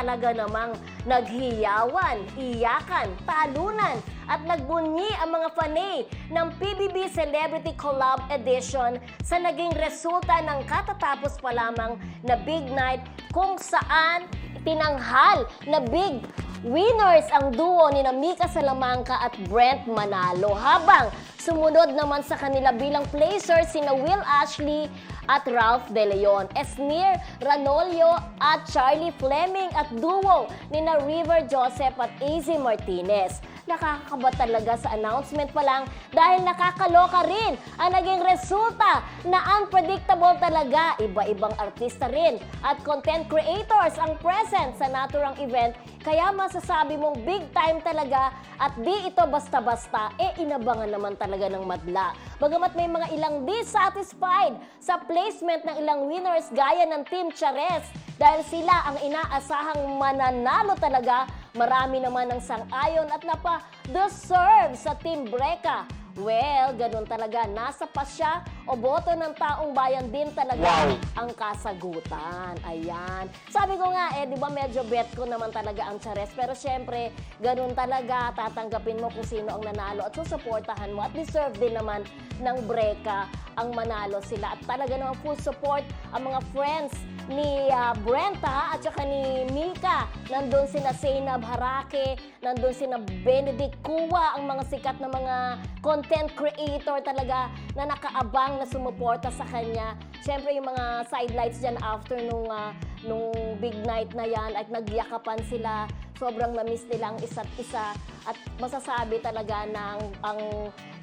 talaga namang naghiyawan, iyakan, talunan at nagbunyi ang mga fanay ng PBB Celebrity Collab Edition sa naging resulta ng katatapos pa lamang na big night kung saan tinanghal na big winners ang duo ni Mika Salamanca at Brent Manalo. Habang sumunod naman sa kanila bilang placers sina Will Ashley at Ralph De Leon, Esnir Ranolio at Charlie Fleming at duo ni na River Joseph at AZ Martinez. Nakakakaba talaga sa announcement pa lang dahil nakakaloka rin ang naging resulta na unpredictable talaga. Iba-ibang artista rin at content creators ang present sa naturang event kaya masasabi mong big time talaga at di ito basta-basta, eh inabangan naman talaga ng madla. Bagamat may mga ilang dissatisfied sa placement ng ilang winners gaya ng Team Chares dahil sila ang inaasahang mananalo talaga, marami naman ang sang-ayon at napa-deserve sa Team Breka. Well, ganun talaga. Nasa pasya o boto ng taong bayan din talaga Wow. ang kasagutan. Ayan. Sabi ko nga, eh, di ba medyo bet ko naman talaga ang Chares. Pero syempre, ganun talaga. Tatanggapin mo kung sino ang nanalo at susuportahan mo. At deserve din naman ng Breka ang manalo sila. At talaga naman full support ang mga friends ni ah, Brenta at saka ni Mika. Nandun sina Zainab Harake, nandun sina Benedict Kua, ang mga sikat na mga content creator talaga na nakaabang na sumuporta sa kanya. Siyempre yung mga sidelights dyan after nung, ah, nung big night na yan at nagyakapan sila. Sobrang na-miss nila ang isa't isa at masasabi talaga na ang, ang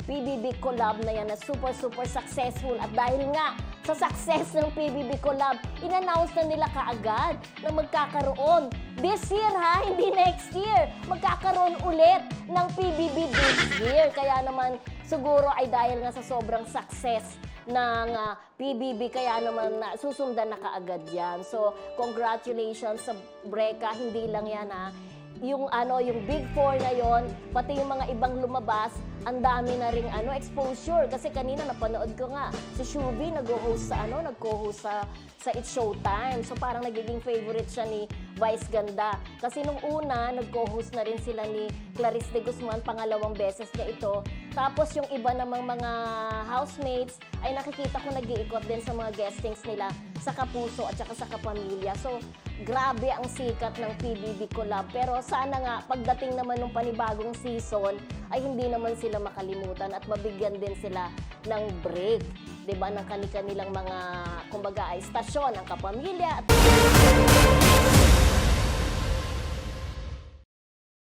PBB collab na yan na super super successful at dahil nga sa success ng PBB collab, in-announce na nila kaagad na magkakaroon this year ha, hindi next year. Magkakaroon ulit ng PBB this year. Kaya naman siguro ay dahil nga sa sobrang success ng ah, PBB kaya naman na susundan na kaagad yan. So, congratulations sa Breka. Hindi lang yan ha yung ano, yung Big Four na yon, pati yung mga ibang lumabas, ang dami na ring ano, exposure. Kasi kanina napanood ko nga, si Shubi nag-host sa ano, nag-co-host sa, sa It's Showtime. So parang nagiging favorite siya ni Vice Ganda. Kasi nung una, nag-co-host na rin sila ni Clarice de Guzman, pangalawang beses niya ito. Tapos yung iba namang mga housemates, ay nakikita ko nag-iikot din sa mga guestings nila sa Kapuso at saka sa Kapamilya. So, grabe ang sikat ng PBB collab. Pero sana nga, pagdating naman ng panibagong season, ay hindi naman sila makalimutan at mabigyan din sila ng break. 'di ba ng kani-kanilang mga kumbaga ay stasyon ang kapamilya at